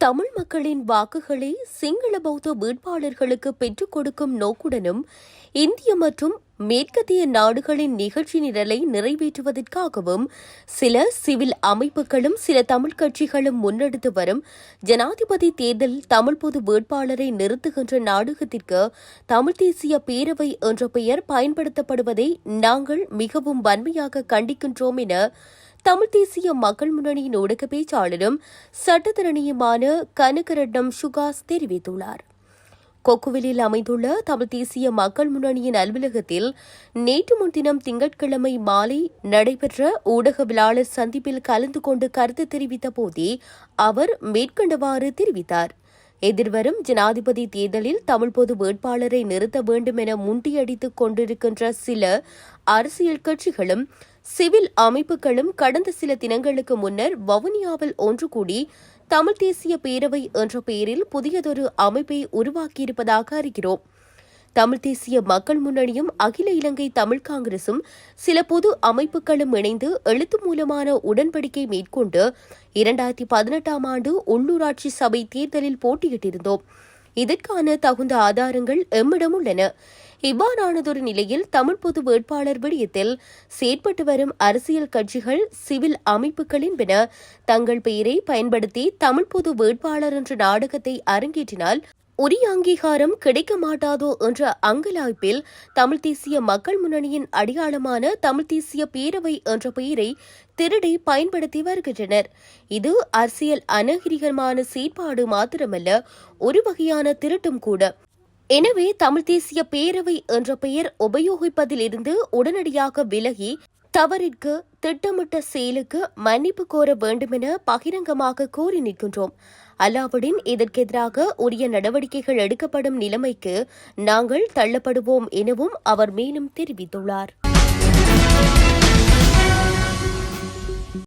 தமிழ் மக்களின் வாக்குகளை சிங்கள பௌத்த வேட்பாளர்களுக்கு பெற்றுக் கொடுக்கும் நோக்குடனும் இந்திய மற்றும் மேற்கத்திய நாடுகளின் நிகழ்ச்சி நிரலை நிறைவேற்றுவதற்காகவும் சில சிவில் அமைப்புகளும் சில தமிழ் கட்சிகளும் முன்னெடுத்து வரும் ஜனாதிபதி தேர்தல் தமிழ் பொது வேட்பாளரை நிறுத்துகின்ற நாடகத்திற்கு தமிழ் தேசிய பேரவை என்ற பெயர் பயன்படுத்தப்படுவதை நாங்கள் மிகவும் வன்மையாக கண்டிக்கின்றோம் என தமிழ் தேசிய மக்கள் முன்னணியின் ஊடக பேச்சாளரும் சட்டத்திறனியுமான கனகரட்னம் சுகாஸ் தெரிவித்துள்ளார். கொக்குவிலில் அமைந்துள்ள தமிழ் தேசிய மக்கள் முன்னணியின் அலுவலகத்தில் நேற்று முன்தினம் திங்கட்கிழமை மாலை நடைபெற்ற ஊடகவியலாளர் சந்திப்பில் கலந்து கொண்டு கருத்து தெரிவித்த போதே அவர் மேற்கண்டவாறு தெரிவித்தார். எதிர்வரும் ஜனாதிபதி தேர்தலில் தமிழ் பொது வேட்பாளரை நிறுத்த வேண்டும் என முண்டியடித்துக் கொண்டிருக்கின்ற சில அரசியல் கட்சிகளும் சிவில் அமைப்புகளும் கடந்த சில தினங்களுக்கு முன்னர் வவுனியாவில் ஒன்று கூடி தமிழ் தேசிய பேரவை என்ற பெயரில் புதியதொரு அமைப்பை உருவாக்கியிருப்பதாக அறிகிறோம். தமிழ் தேசிய மக்கள் முன்னணியும் அகில இலங்கை தமிழ் காங்கிரசும் சில பொது அமைப்புகளும் இணைந்து எழுத்து மூலமான உடன்படிக்கை மேற்கொண்டு இரண்டாயிரத்தி பதினெட்டாம் ஆண்டு உள்ளூராட்சி சபை தேர்தலில் போட்டியிட்டிருந்தோம். இதற்கான தகுந்த ஆதாரங்கள் எம்மிடம் உள்ளன. இவ்வாறானதொரு நிலையில் தமிழ் பொது வேட்பாளர் விடயத்தில் செயற்பட்டு வரும் அரசியல் கட்சிகள் சிவில் அமைப்புகள் என்பன தங்கள் பெயரை பயன்படுத்தி தமிழ் பொது வேட்பாளர் என்ற நாடகத்தை அரங்கேற்றினால் உரிய அங்கீகாரம் கிடைக்க மாட்டாதோ என்ற அங்கலாய்ப்பில் தமிழ் தேசிய மக்கள் முன்னணியின் அடையாளமான தமிழ் தேசிய பேரவை என்ற பெயரை திருடி பயன்படுத்தி வருகின்றனர். இது அரசியல் அநகரிகமான செயற்பாடு மாத்திரமல்ல ஒரு வகையான திருட்டும் கூட. எனவே தமிழ் தேசிய பேரவை என்ற பெயர் உபயோகிப்பதிலிருந்து உடனடியாக விலகி தவறிற்கு திட்டமிட்ட செயலுக்கு மன்னிப்பு கோர வேண்டுமென பகிரங்கமாக கோரி நிற்கின்றோம். அல்லாவுடன் இதற்கெதிராக உரிய நடவடிக்கைகள் எடுக்கப்படும் நிலைமைக்கு நாங்கள் தள்ளப்படுவோம் எனவும் அவர் மேலும் தெரிவித்துள்ளார்.